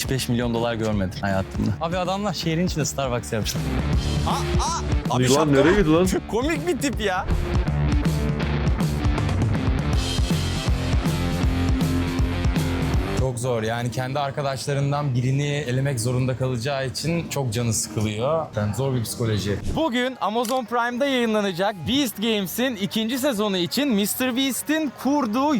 Hiç 5 milyon dolar görmedim hayatımda. Abi adamlar şehrin içinde Starbucks yapmışlar. Aa, aa, abi Lan nereye gidiyor lan? Komik bir tip ya. Çok zor yani kendi arkadaşlarından birini elemek zorunda kalacağı için çok canı sıkılıyor. Yani zor bir psikoloji. Bugün Amazon Prime'da yayınlanacak Beast Games'in ikinci sezonu için Mr. Beast'in kurduğu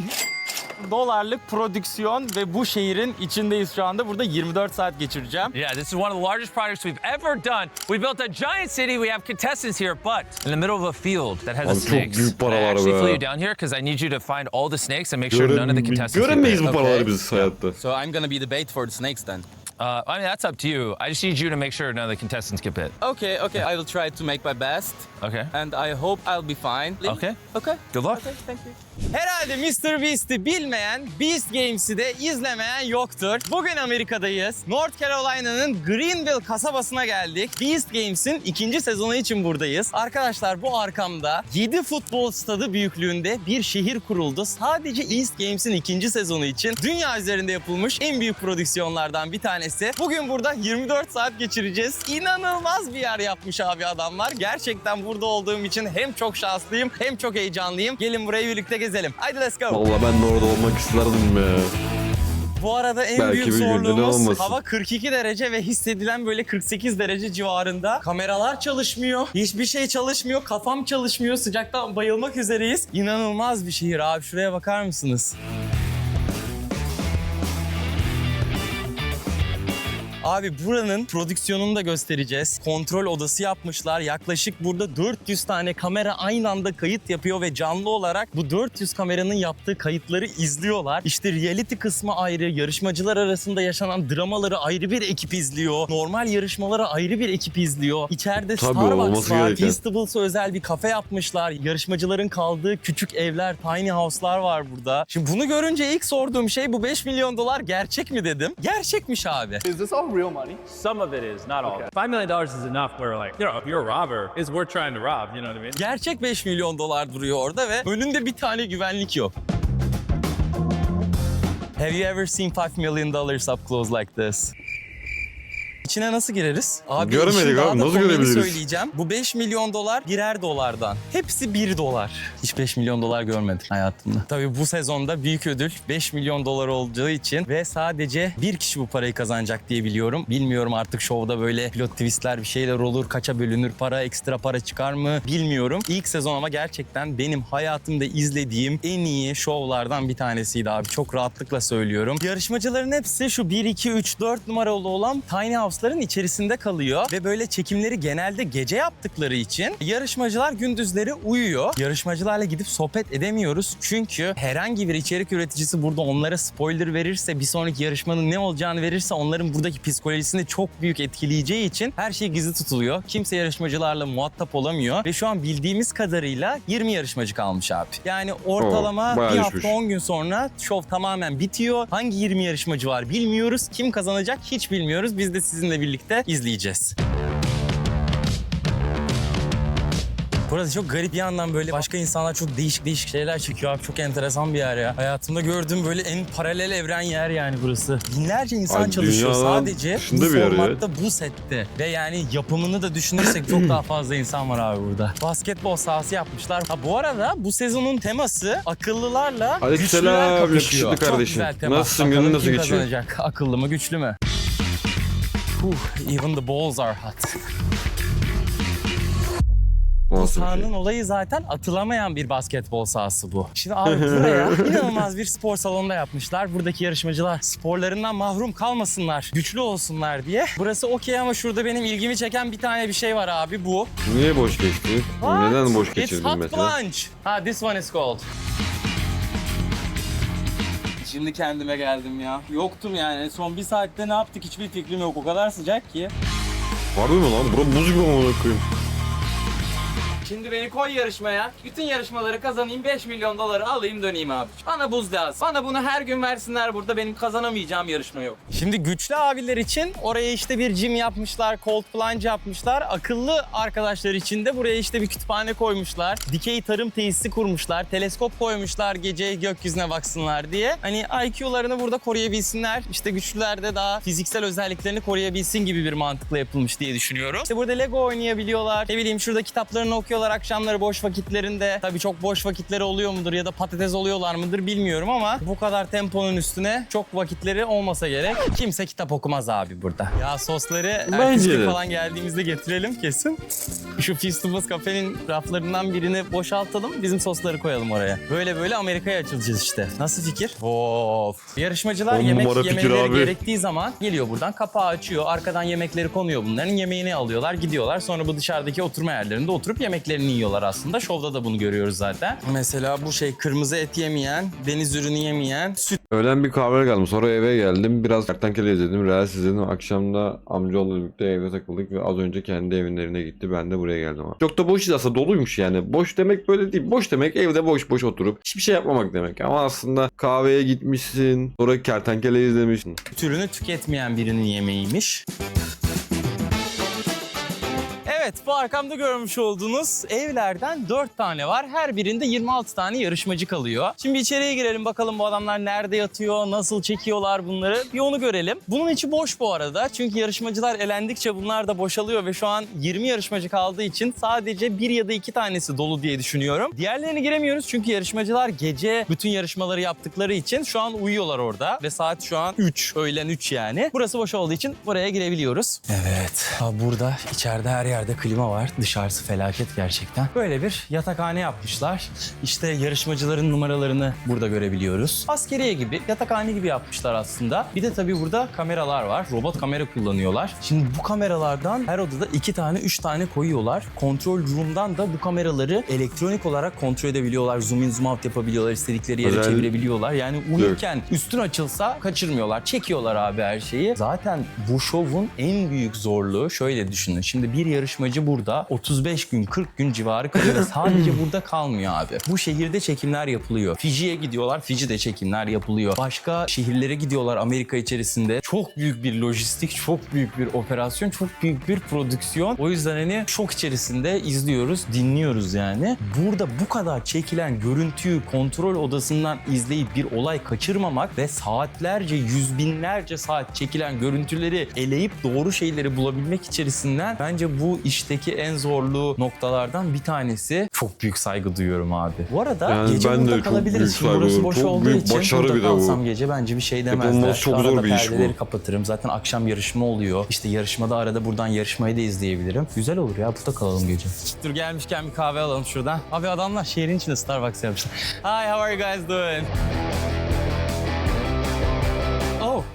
dolarlık prodüksiyon ve bu şehrin içindeyiz şu anda. Burada 24 saat geçireceğim. Yeah, this is one of the largest projects we've ever done. We built a giant city. We have contestants here, but in the middle of a field that has Abi a çok snakes. büyük I paralar actually be. flew you down here because I need you to find all the snakes and make sure none of the Görem- contestants get göremeyiz bu bit. paraları Okay. biz hayatta. So I'm gonna be the bait for the snakes then. Uh, I mean, that's up to you. I just need you to make sure none of the contestants get bit. Okay, okay. I will try to make my best. Okay. And I hope I'll be fine. Okay. Okay. Good luck. Okay, thank you. Herhalde Mr. Beast'i bilmeyen, Beast Games'i de izlemeyen yoktur. Bugün Amerika'dayız. North Carolina'nın Greenville kasabasına geldik. Beast Games'in ikinci sezonu için buradayız. Arkadaşlar bu arkamda 7 futbol stadı büyüklüğünde bir şehir kuruldu. Sadece Beast Games'in ikinci sezonu için dünya üzerinde yapılmış en büyük prodüksiyonlardan bir tanesi. Bugün burada 24 saat geçireceğiz. İnanılmaz bir yer yapmış abi adamlar. Gerçekten burada olduğum için hem çok şanslıyım hem çok heyecanlıyım. Gelin burayı birlikte gezelim. Haydi let's go. Valla ben de orada olmak isterdim ya. Bu arada en Belki büyük bir günde ne zorluğumuz olmasın. hava 42 derece ve hissedilen böyle 48 derece civarında. Kameralar çalışmıyor. Hiçbir şey çalışmıyor. Kafam çalışmıyor. Sıcaktan bayılmak üzereyiz. İnanılmaz bir şehir abi. Şuraya bakar mısınız? Abi buranın prodüksiyonunu da göstereceğiz. Kontrol odası yapmışlar. Yaklaşık burada 400 tane kamera aynı anda kayıt yapıyor ve canlı olarak bu 400 kameranın yaptığı kayıtları izliyorlar. İşte reality kısmı ayrı, yarışmacılar arasında yaşanan dramaları ayrı bir ekip izliyor. Normal yarışmaları ayrı bir ekip izliyor. İçeride Tabii, Starbucks var. Feastables'a özel bir kafe yapmışlar. Yarışmacıların kaldığı küçük evler, tiny house'lar var burada. Şimdi bunu görünce ilk sorduğum şey bu 5 milyon dolar gerçek mi dedim. Gerçekmiş abi. Is this all real money? Some of it is, not all. Five million dollars is enough where like, you know, if you're a robber, it's worth trying to rob, you know what I mean? Gerçek 5 milyon dolar duruyor orada ve önünde bir tane güvenlik yok. Have you ever seen 5 million dollars up close like this? İçine nasıl gireriz? Abi Göremedik işin daha abi, da nasıl komiğini görebiliriz? söyleyeceğim. Bu 5 milyon dolar birer dolardan. Hepsi 1 dolar. Hiç 5 milyon dolar görmedim hayatımda. Tabii bu sezonda büyük ödül 5 milyon dolar olduğu için ve sadece bir kişi bu parayı kazanacak diye biliyorum. Bilmiyorum artık şovda böyle pilot twistler bir şeyler olur, kaça bölünür para, ekstra para çıkar mı bilmiyorum. İlk sezon ama gerçekten benim hayatımda izlediğim en iyi şovlardan bir tanesiydi abi. Çok rahatlıkla söylüyorum. Yarışmacıların hepsi şu 1, 2, 3, 4 numaralı olan tiny house'ların içerisinde kalıyor ve böyle çekimleri genelde gece yaptıkları için yarışmacılar gündüzleri uyuyor. Yarışmacılarla gidip sohbet edemiyoruz çünkü herhangi bir içerik üreticisi burada onlara spoiler verirse bir sonraki yarışmanın ne olacağını verirse onların buradaki psikolojisini çok büyük etkileyeceği için her şey gizli tutuluyor. Kimse yarışmacılarla muhatap olamıyor ve şu an bildiğimiz kadarıyla 20 yarışmacı kalmış abi. Yani ortalama Oo, bir düşmüş. hafta 10 gün sonra şov tamamen bitiyor. Hangi 20 yarışmacı var bilmiyoruz. Kim kazanacak hiç bilmiyoruz. Biz de sizinle birlikte izleyeceğiz. Burası çok garip bir yandan böyle başka insanlar çok değişik değişik şeyler çekiyor abi. Çok enteresan bir yer ya. Hayatımda gördüğüm böyle en paralel evren yer yani burası. Binlerce insan Abi çalışıyor sadece bu bir ya. formatta bu sette. Ve yani yapımını da düşünürsek çok daha fazla insan var abi burada. Basketbol sahası yapmışlar. Ha bu arada bu sezonun teması akıllılarla Aleykümselam, güçlüler kapışıyor. Çok kardeşim. güzel tema. Nasılsın, Bakalım günün nasıl kim geçiyor? kazanacak? Akıllı mı güçlü mü? Huh, even the balls are hot. Bu Nasıl bir şey? sahanın olayı zaten atılamayan bir basketbol sahası bu. Şimdi abi buraya inanılmaz bir spor salonunda yapmışlar. Buradaki yarışmacılar sporlarından mahrum kalmasınlar, güçlü olsunlar diye. Burası okey ama şurada benim ilgimi çeken bir tane bir şey var abi bu. Niye boş geçti? Neden boş It's geçirdin hot mesela? plunge. Ha this one is cold. Şimdi kendime geldim ya. Yoktum yani. Son bir saatte ne yaptık hiçbir fikrim yok. O kadar sıcak ki. Harbi mi lan? Bura buz gibi amına koyayım. Şimdi beni koy yarışmaya. Bütün yarışmaları kazanayım 5 milyon doları alayım döneyim abi. Bana buz lazım. Bana bunu her gün versinler burada benim kazanamayacağım yarışma yok. Şimdi güçlü abiler için oraya işte bir gym yapmışlar, cold plunge yapmışlar. Akıllı arkadaşlar için de buraya işte bir kütüphane koymuşlar. Dikey tarım tesisi kurmuşlar. Teleskop koymuşlar gece gökyüzüne baksınlar diye. Hani IQ'larını burada koruyabilsinler. İşte güçlüler de daha fiziksel özelliklerini koruyabilsin gibi bir mantıkla yapılmış diye düşünüyorum. İşte burada Lego oynayabiliyorlar. Ne bileyim şurada kitaplarını okuyorlar akşamları boş vakitlerinde. Tabii çok boş vakitleri oluyor mudur ya da patates oluyorlar mıdır bilmiyorum ama bu kadar temponun üstüne çok vakitleri olmasa gerek. Kimse kitap okumaz abi burada. Ya sosları ertesi gün de. falan geldiğimizde getirelim kesin. Şu Festivals kafenin raflarından birini boşaltalım. Bizim sosları koyalım oraya. Böyle böyle Amerika'ya açılacağız işte. Nasıl fikir? Of. Yarışmacılar On yemek yemeleri abi. gerektiği zaman geliyor buradan kapağı açıyor. Arkadan yemekleri konuyor bunların. Yemeğini alıyorlar gidiyorlar. Sonra bu dışarıdaki oturma yerlerinde oturup yemeklerini yiyorlar aslında. Şovda da bunu görüyoruz zaten. Mesela bu şey kırmızı et yemeyen, deniz ürünü yemeyen, süt Öğlen bir kahve geldim. Sonra eve geldim. Biraz kertenkele izledim. Reels izledim. Akşam da amcaoğlu birlikte evde takıldık ve az önce kendi evlerine gitti. Ben de buraya geldim abi. Çok da boş değil aslında doluymuş yani. Boş demek böyle değil. Boş demek evde boş boş oturup hiçbir şey yapmamak demek. Ama aslında kahveye gitmişsin. Sonra kertenkele izlemişsin. ürünü tüketmeyen birinin yemeğiymiş. Evet bu arkamda görmüş olduğunuz evlerden 4 tane var. Her birinde 26 tane yarışmacı kalıyor. Şimdi içeriye girelim bakalım bu adamlar nerede yatıyor, nasıl çekiyorlar bunları. Bir onu görelim. Bunun içi boş bu arada. Çünkü yarışmacılar elendikçe bunlar da boşalıyor ve şu an 20 yarışmacı kaldığı için sadece bir ya da iki tanesi dolu diye düşünüyorum. Diğerlerine giremiyoruz çünkü yarışmacılar gece bütün yarışmaları yaptıkları için şu an uyuyorlar orada ve saat şu an 3, öğlen 3 yani. Burası boş olduğu için buraya girebiliyoruz. Evet. Burada içeride her yerde klima var. Dışarısı felaket gerçekten. Böyle bir yatakhane yapmışlar. İşte yarışmacıların numaralarını burada görebiliyoruz. Askeriye gibi, yatakhane gibi yapmışlar aslında. Bir de tabii burada kameralar var. Robot kamera kullanıyorlar. Şimdi bu kameralardan her odada iki tane, üç tane koyuyorlar. Kontrol room'dan da bu kameraları elektronik olarak kontrol edebiliyorlar. Zoom in, zoom out yapabiliyorlar. istedikleri yere Özel- çevirebiliyorlar. Yani uyurken üstün açılsa kaçırmıyorlar. Çekiyorlar abi her şeyi. Zaten bu şovun en büyük zorluğu şöyle düşünün. Şimdi bir yarışmacı burada 35 gün 40 gün civarı kalıyor sadece burada kalmıyor abi. Bu şehirde çekimler yapılıyor. Fiji'ye gidiyorlar. Fiji'de çekimler yapılıyor. Başka şehirlere gidiyorlar Amerika içerisinde. Çok büyük bir lojistik, çok büyük bir operasyon, çok büyük bir prodüksiyon. O yüzden hani şok içerisinde izliyoruz, dinliyoruz yani. Burada bu kadar çekilen görüntüyü kontrol odasından izleyip bir olay kaçırmamak ve saatlerce, yüz binlerce saat çekilen görüntüleri eleyip doğru şeyleri bulabilmek içerisinden bence bu işteki en zorlu noktalardan bir tanesi. Çok büyük saygı duyuyorum abi. Bu arada Yani gece ben de burada çok kalabiliriz. Şimdi burası boş Çok olduğu büyük için başarı burada bir de bu. kalsam gece bence bir şey demezler. Yapılması çok zor bir iş bu. kapatırım. Zaten akşam yarışma oluyor. İşte yarışmada arada buradan yarışmayı da izleyebilirim. Güzel olur ya. Burada kalalım gece. Dur gelmişken bir kahve alalım şuradan. Abi adamlar şehrin içinde Starbucks yapmışlar. Hi, how are you guys doing?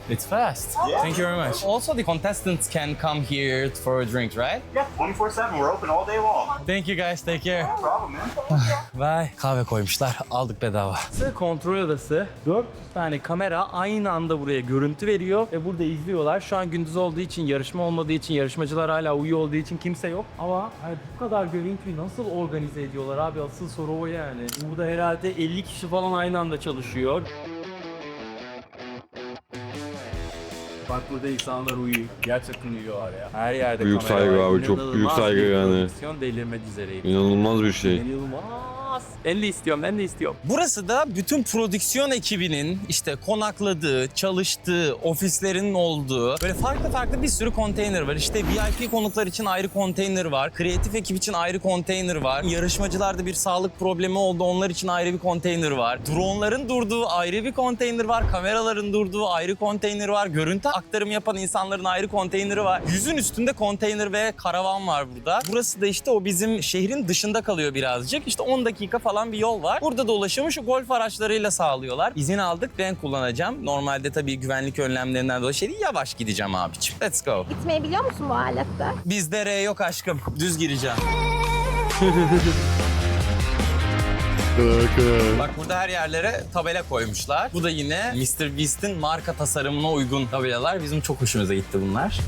İt's fast. Thank you very much. Also, the contestants can come here for a drink, right? Yeah, 24 7. We're open all day long. Thank you guys. Take care. No problem, man. Vay. Kahve koymuşlar. Aldık bedava. Kontrol odası. 4 tane kamera aynı anda buraya görüntü veriyor ve burada izliyorlar. Şu an gündüz olduğu için, yarışma olmadığı için, yarışmacılar hala uyuyor olduğu için kimse yok. Ama hani bu kadar görüntüyü nasıl organize ediyorlar abi? Asıl soru o yani. Burada herhalde 50 kişi falan aynı anda çalışıyor. Burada insanlar uyuyor. Gerçekten uyuyorlar ya. Her yerde Büyük kamera saygı var. abi, çok büyük İnanılmaz saygı bir yani. prodüksiyon düzeyim. İnanılmaz bir şey. İnanılmaz. Ben de istiyorum, ben de istiyorum. Burası da bütün prodüksiyon ekibinin işte konakladığı, çalıştığı, ofislerinin olduğu böyle farklı farklı bir sürü konteyner var. İşte VIP konuklar için ayrı konteyner var. Kreatif ekip için ayrı konteyner var. Yarışmacılarda bir sağlık problemi oldu. Onlar için ayrı bir konteyner var. Dronların durduğu ayrı bir konteyner var. Kameraların durduğu ayrı konteyner var. Görüntü aktarım yapan insanların ayrı konteyneri var. Yüzün üstünde konteyner ve karavan var burada. Burası da işte o bizim şehrin dışında kalıyor birazcık. İşte 10 dakika falan bir yol var. Burada da ulaşımı şu golf araçlarıyla sağlıyorlar. İzin aldık ben kullanacağım. Normalde tabii güvenlik önlemlerinden dolayı şey değil, yavaş gideceğim abiciğim. Let's go. Gitmeyi biliyor musun bu alette? Bizde R yok aşkım. Düz gireceğim. Bak burada her yerlere tabela koymuşlar. Bu da yine Mr. Beast'in marka tasarımına uygun tabelalar. Bizim çok hoşumuza gitti bunlar.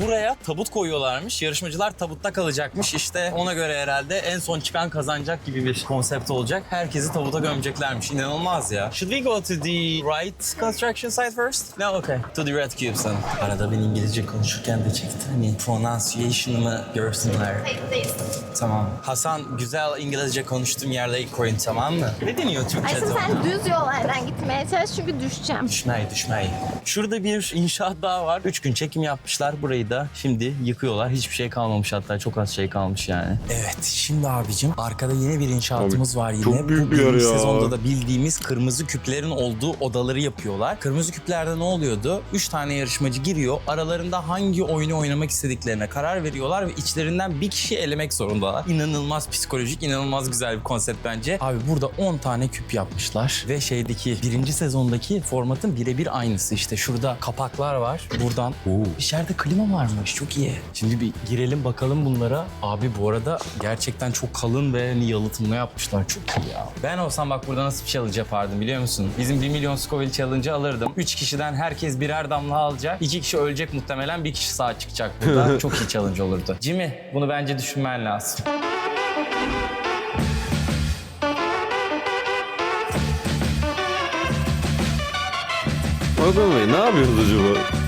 Buraya tabut koyuyorlarmış. Yarışmacılar tabutta kalacakmış. İşte ona göre herhalde en son çıkan kazanacak gibi bir konsept olacak. Herkesi tabuta gömeceklermiş. İnanılmaz ya. Should we go to the right construction site first? No, okay. To the red cube son. Arada ben İngilizce konuşurken de çekti. Hani pronunciation'ımı görsünler. Kayıttayız. Tamam. Hasan güzel İngilizce konuştuğum yerde ilk koyun tamam mı? Ne deniyor Türkçe'de? Ayşe sen düz yollardan gitmeye çalış çünkü düşeceğim. Düşmeyi düşmeyi. Şurada bir inşaat daha var. Üç gün çekim yapmışlar. Burayı da şimdi yıkıyorlar. Hiçbir şey kalmamış hatta çok az şey kalmış yani. Evet şimdi abicim arkada yine bir inşaatımız Abi, var yine. çok büyük Bu bir yer birinci ya. sezonda da bildiğimiz kırmızı küplerin olduğu odaları yapıyorlar. Kırmızı küplerde ne oluyordu? Üç tane yarışmacı giriyor. Aralarında hangi oyunu oynamak istediklerine karar veriyorlar ve içlerinden bir kişi elemek zorundalar. İnanılmaz psikolojik, inanılmaz güzel bir konsept bence. Abi burada 10 tane küp yapmışlar ve şeydeki birinci sezondaki formatın birebir aynısı. İşte şurada kapaklar var. Buradan içeride klima varmış. Çok iyi. Şimdi bir girelim bakalım bunlara. Abi bu arada gerçekten çok kalın ve hani yalıtımlı yapmışlar. Çok iyi ya. Ben olsam bak burada nasıl bir challenge yapardım biliyor musun? Bizim 1 milyon Scoville challenge'ı alırdım. 3 kişiden herkes birer damla alacak. 2 kişi ölecek muhtemelen. Bir kişi sağ çıkacak burada. çok iyi challenge olurdu. Jimmy bunu bence düşünmen lazım. Orkun Bey ne yapıyorsunuz acaba?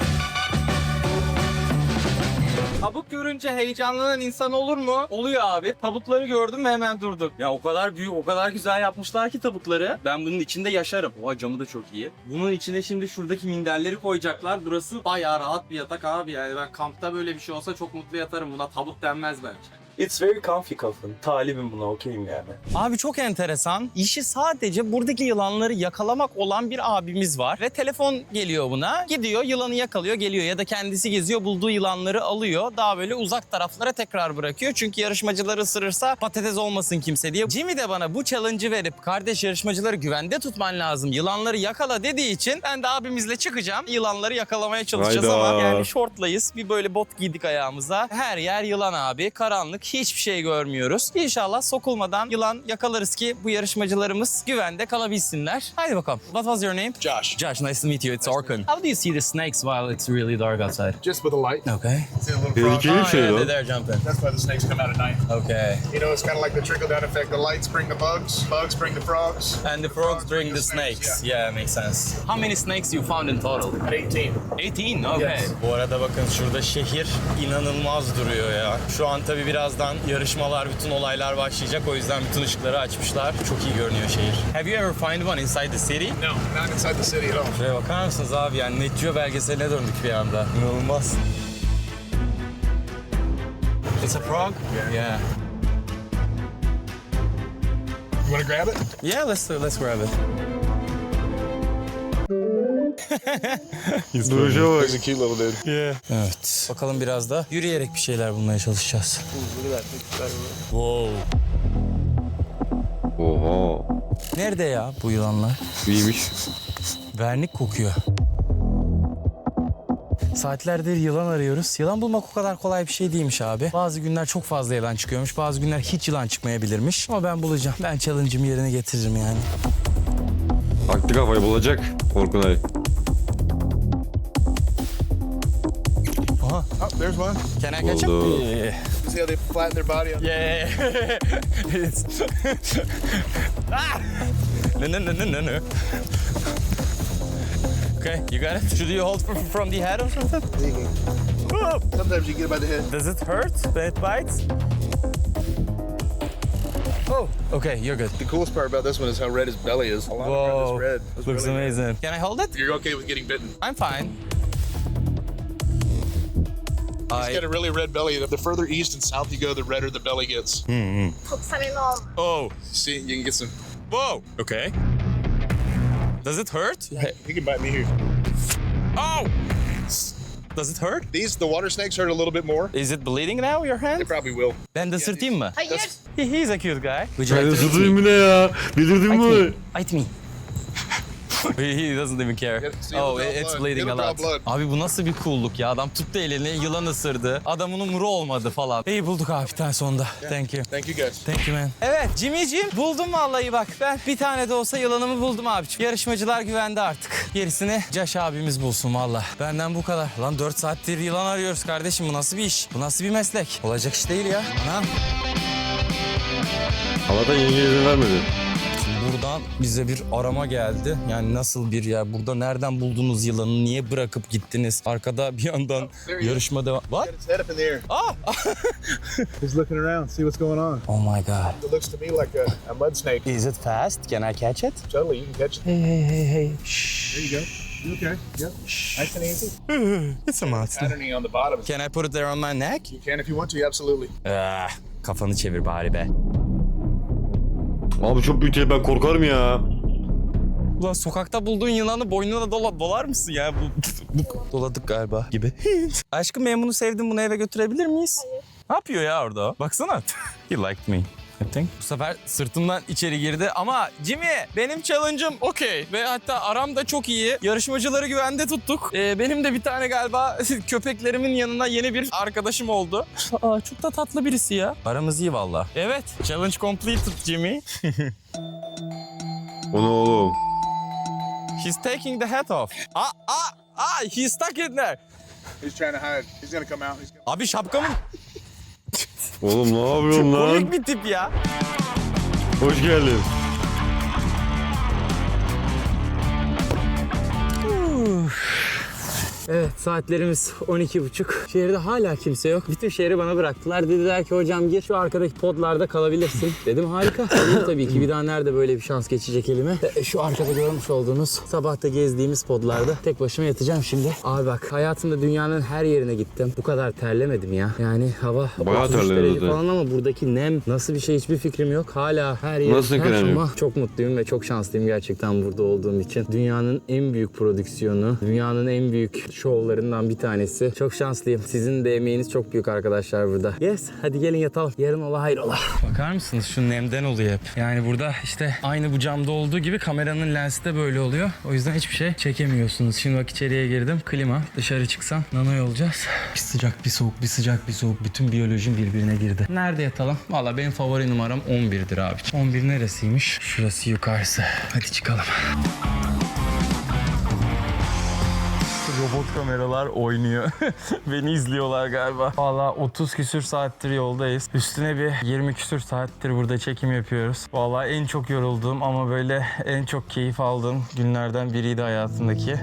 Tabut görünce heyecanlanan insan olur mu? Oluyor abi. Tabutları gördüm ve hemen durdum. Ya o kadar büyük, o kadar güzel yapmışlar ki tabutları. Ben bunun içinde yaşarım. Oha camı da çok iyi. Bunun içine şimdi şuradaki minderleri koyacaklar. Burası bayağı rahat bir yatak abi. Yani ben kampta böyle bir şey olsa çok mutlu yatarım. Buna tabut denmez bence. It's very comfy coffin. Talibim buna okeyim yani. Abi çok enteresan. İşi sadece buradaki yılanları yakalamak olan bir abimiz var. Ve telefon geliyor buna. Gidiyor yılanı yakalıyor geliyor ya da kendisi geziyor bulduğu yılanları alıyor. Daha böyle uzak taraflara tekrar bırakıyor. Çünkü yarışmacıları ısırırsa patates olmasın kimse diye. Jimmy de bana bu challenge'ı verip kardeş yarışmacıları güvende tutman lazım. Yılanları yakala dediği için ben de abimizle çıkacağım. Yılanları yakalamaya çalışacağız Hayda. ama yani şortlayız. Bir böyle bot giydik ayağımıza. Her yer yılan abi. Karanlık. Hiçbir şey görmüyoruz. İnşallah sokulmadan yılan yakalarız ki bu yarışmacılarımız güvende kalabilsinler. Haydi bakalım. What was your name? Josh. Josh, nice to meet you. It's Orkun. How do you see the snakes while it's really dark outside? Just with a light. Okay. See the little frog? Tehlikeli bir şey yeah, lan. they're jumping. That's why the snakes come out at night. Okay. You know, it's kind of like the trickle down effect. The lights bring the bugs, bugs bring the frogs. And the frogs bring the snakes. Yeah, makes sense. How many snakes you found in total? At 18. 18, okay. Yes. Bu arada bakın şurada şehir inanılmaz duruyor ya. Şu an tabii birazdan yarışmalar, bütün olaylar başlayacak. O yüzden bütün ışıkları açmışlar. Çok iyi görünüyor şehir. Have you ever find one inside the city? No, not inside the city at all. Şuraya bakar mısınız abi yani Net Geo belgeseline döndük bir anda. İnanılmaz. It's a frog? Yeah. You want to grab it? Yeah, let's let's grab it. Duruşa bak. Evet. Bakalım biraz da yürüyerek bir şeyler bulmaya çalışacağız. Wow. Oha. Nerede ya bu yılanlar? İyiymiş. Vernik kokuyor. Saatlerdir yılan arıyoruz. Yılan bulmak o kadar kolay bir şey değilmiş abi. Bazı günler çok fazla yılan çıkıyormuş. Bazı günler hiç yılan çıkmayabilirmiş. Ama ben bulacağım. Ben challenge'ımı yerine getiririm yani. Aklı kafayı bulacak Orkunay. Oh, there's one. Can I catch Buldu. him? Yeah. See how they flatten their body on Yeah. It's... ah! No, no, no, no, no, no. Okay, you got it? Should you hold from, from the head or something? Oh! Sometimes you get it by the head. Does it hurt when it bites? Oh, okay, you're good. The coolest part about this one is how red his belly is. A lot Whoa, of red is red. It's looks really red. amazing. Can I hold it? You're okay with getting bitten. I'm fine. It's got a really red belly. The further east and south you go, the redder the belly gets. Çok samimi ol. Oh, See, you can get some. whoa. Okay. Does it hurt? He can bite me here. Oh! Does it hurt? These, the water snakes hurt a little bit more. Is it bleeding now, your They hand? probably will. Ben de ısırtayım mı? Hayır. He- He's a cute guy. Would you like to eat me? bile ya. Bildirdin Bite me. Bite me. He doesn't even care. Oh, it's bleeding a lot. Abi bu nasıl bir cool'luk ya? Adam tuttu elini, yılan ısırdı. Adamın umuru olmadı falan. İyi bulduk abi bir tane sonunda. Thank you. Thank you guys. Thank you man. Evet Jimmy'ciğim buldum vallahi bak. Ben bir tane de olsa yılanımı buldum abiciğim. Yarışmacılar güvende artık. Gerisini Caş abimiz bulsun valla. Benden bu kadar. Lan 4 saattir yılan arıyoruz kardeşim. Bu nasıl bir iş? Bu nasıl bir meslek? Olacak iş değil ya. Anam. Allah'tan yenge izin vermedi. Buradan bize bir arama geldi. Yani nasıl bir yer? Burada nereden buldunuz yılanı? Niye bırakıp gittiniz? Arkada bir yandan yarışma devam... What? Ah! He's looking around, see what's going on. oh my god. It looks to me like a, a mud snake. Is it fast? Can I catch it? Totally, you can catch it. Hey hey hey hey. There you go. You okay? Yep. Nice and easy. It's a monster. Patterning on the bottom. Can I put it there on my neck? You can if you want to, absolutely. Ah, kafanı çevir bari be. Abi çok büyük değil ben korkarım ya. Ulan sokakta bulduğun yılanı boynuna dola, dolar mısın ya? Bu, bu- doladık galiba gibi. Aşkım ben bunu sevdim bunu eve götürebilir miyiz? Hayır. Ne yapıyor ya orada? Baksana. He liked me. Think. Bu sefer sırtımdan içeri girdi ama Jimmy benim challenge'ım okey ve hatta aram da çok iyi. Yarışmacıları güvende tuttuk. Ee, benim de bir tane galiba köpeklerimin yanına yeni bir arkadaşım oldu. Aa, çok da tatlı birisi ya. Aramız iyi valla. Evet challenge completed Jimmy. O ne oğlum? He's taking the hat off. Ah ah ah he's stuck in there. He's trying to hide. He's gonna come out. He's gonna... Abi şapkamın Oğlum ne yapıyorsun lan? komik bir tip ya. Hoş geldin. Evet saatlerimiz 12.30. Şehirde hala kimse yok. Bütün şehri bana bıraktılar. Dediler ki hocam gir şu arkadaki podlarda kalabilirsin. Dedim harika. Olur tabii ki bir daha nerede böyle bir şans geçecek elime. E, Şu arkada görmüş olduğunuz sabahta gezdiğimiz podlarda tek başıma yatacağım şimdi. Abi bak hayatımda dünyanın her yerine gittim. Bu kadar terlemedim ya. Yani hava Bayağı 33 terledin derece zaten. falan ama buradaki nem nasıl bir şey hiçbir fikrim yok. Hala her yer Nasıl yok? ama çok mutluyum ve çok şanslıyım gerçekten burada olduğum için. Dünyanın en büyük prodüksiyonu, dünyanın en büyük şovlarından bir tanesi. Çok şanslıyım. Sizin de emeğiniz çok büyük arkadaşlar burada. Yes, hadi gelin yatalım. Yarın ola hayır ola. Bakar mısınız şu nemden oluyor hep. Yani burada işte aynı bu camda olduğu gibi kameranın lensi de böyle oluyor. O yüzden hiçbir şey çekemiyorsunuz. Şimdi bak içeriye girdim. Klima. Dışarı çıksam nanoy olacağız. Bir sıcak bir soğuk, bir sıcak bir soğuk. Bütün biyolojim birbirine girdi. Nerede yatalım? Valla benim favori numaram 11'dir abi. 11 neresiymiş? Şurası yukarısı. Hadi çıkalım. Robot kameralar oynuyor. Beni izliyorlar galiba. Valla 30 küsür saattir yoldayız. Üstüne bir 20 küsür saattir burada çekim yapıyoruz. Valla en çok yorulduğum ama böyle en çok keyif aldığım günlerden biriydi hayatımdaki.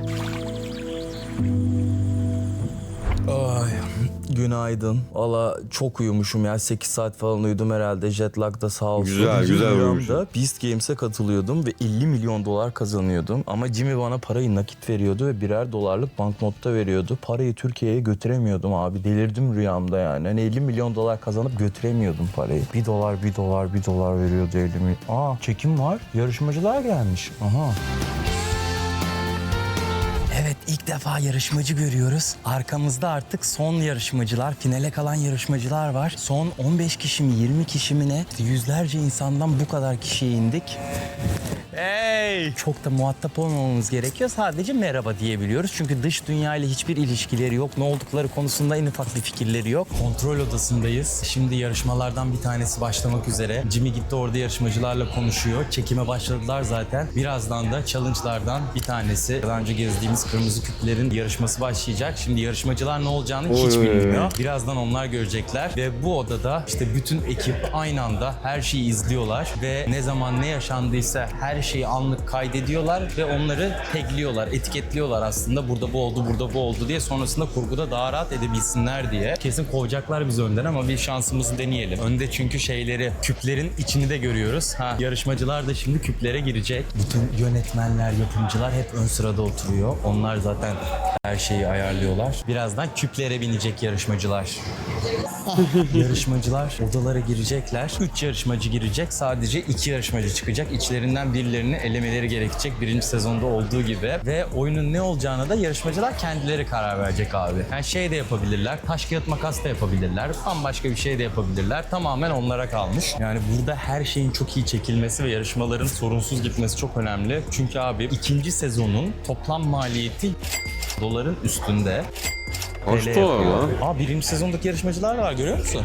Günaydın. Valla çok uyumuşum ya. 8 saat falan uyudum herhalde. Jet lag da sağ olsun. Güzel, güzel uyumuşsun. Beast Games'e katılıyordum ve 50 milyon dolar kazanıyordum. Ama Jimmy bana parayı nakit veriyordu ve birer dolarlık banknotta veriyordu. Parayı Türkiye'ye götüremiyordum abi. Delirdim rüyamda yani. Hani 50 milyon dolar kazanıp götüremiyordum parayı. 1 dolar, 1 dolar, 1 dolar veriyordu 50 milyon. Aa çekim var. Yarışmacılar gelmiş. Aha. İlk defa yarışmacı görüyoruz. Arkamızda artık son yarışmacılar, finale kalan yarışmacılar var. Son 15 kişi mi 20 kişi mi ne? Yüzlerce insandan bu kadar kişiye indik. Hey! Çok da muhatap olmamamız gerekiyor. Sadece merhaba diyebiliyoruz. Çünkü dış dünya ile hiçbir ilişkileri yok. Ne oldukları konusunda en ufak bir fikirleri yok. Kontrol odasındayız. Şimdi yarışmalardan bir tanesi başlamak üzere. Jimmy gitti orada yarışmacılarla konuşuyor. Çekime başladılar zaten. Birazdan da challenge'lardan bir tanesi. Daha önce gezdiğimiz kırmızı küplerin yarışması başlayacak. Şimdi yarışmacılar ne olacağını hiç bilmiyor. Birazdan onlar görecekler. Ve bu odada işte bütün ekip aynı anda her şeyi izliyorlar. Ve ne zaman ne yaşandıysa her şeyi anlık kaydediyorlar ve onları tagliyorlar, etiketliyorlar aslında. Burada bu oldu, burada bu oldu diye. Sonrasında kurguda daha rahat edebilsinler diye. Kesin kovacaklar bizi önden ama bir şansımızı deneyelim. Önde çünkü şeyleri, küplerin içini de görüyoruz. Ha, yarışmacılar da şimdi küplere girecek. Bütün yönetmenler, yapımcılar hep ön sırada oturuyor. Onlar zaten her şeyi ayarlıyorlar. Birazdan küplere binecek yarışmacılar. Yarışmacılar odalara girecekler. 3 yarışmacı girecek. Sadece 2 yarışmacı çıkacak. İçlerinden birilerini elemeleri gerekecek. Birinci sezonda olduğu gibi. Ve oyunun ne olacağına da yarışmacılar kendileri karar verecek abi. Yani şey de yapabilirler. Taş kağıt makas da yapabilirler. Bambaşka bir şey de yapabilirler. Tamamen onlara kalmış. Yani burada her şeyin çok iyi çekilmesi ve yarışmaların sorunsuz gitmesi çok önemli. Çünkü abi ikinci sezonun toplam maliyeti doların üstünde. Kaç TL dolar yapıyor. lan? Aa birinci sezondaki yarışmacılar var görüyor musun?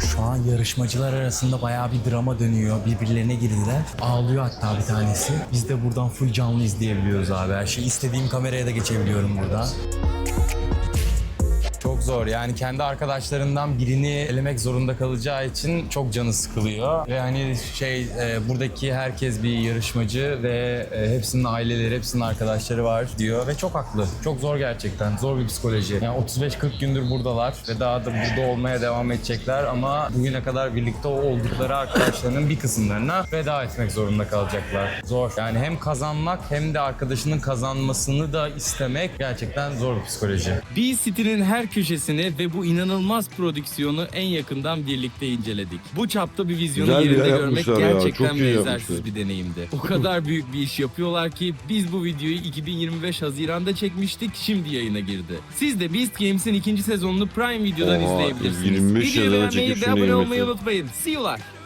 Şu an yarışmacılar arasında bayağı bir drama dönüyor. Birbirlerine girdiler. Ağlıyor hatta bir tanesi. Biz de buradan full canlı izleyebiliyoruz abi. Her şey istediğim kameraya da geçebiliyorum buradan. Zor yani kendi arkadaşlarından birini elemek zorunda kalacağı için çok canı sıkılıyor. Ve hani şey e, buradaki herkes bir yarışmacı ve e, hepsinin aileleri, hepsinin arkadaşları var diyor ve çok haklı. Çok zor gerçekten. Zor bir psikoloji. Yani 35-40 gündür buradalar ve daha da burada olmaya devam edecekler ama bugüne kadar birlikte oldukları arkadaşlarının bir kısımlarına veda etmek zorunda kalacaklar. Zor. Yani hem kazanmak hem de arkadaşının kazanmasını da istemek gerçekten zor bir psikoloji. B-City'nin her köşesini ve bu inanılmaz prodüksiyonu en yakından birlikte inceledik. Bu çapta bir vizyonu Güzel bir yerinde yer görmek yapmışlar ya, gerçekten çok iyi benzersiz yapmışlar. bir deneyimdi. O kadar büyük bir iş yapıyorlar ki biz bu videoyu 2025 Haziran'da çekmiştik, şimdi yayına girdi. Siz de Beast Games'in ikinci sezonunu Prime Video'dan Oha, izleyebilirsiniz. 25 Videoyu yılda beğenmeyi ve abone olmayı 25. unutmayın. See you'lar.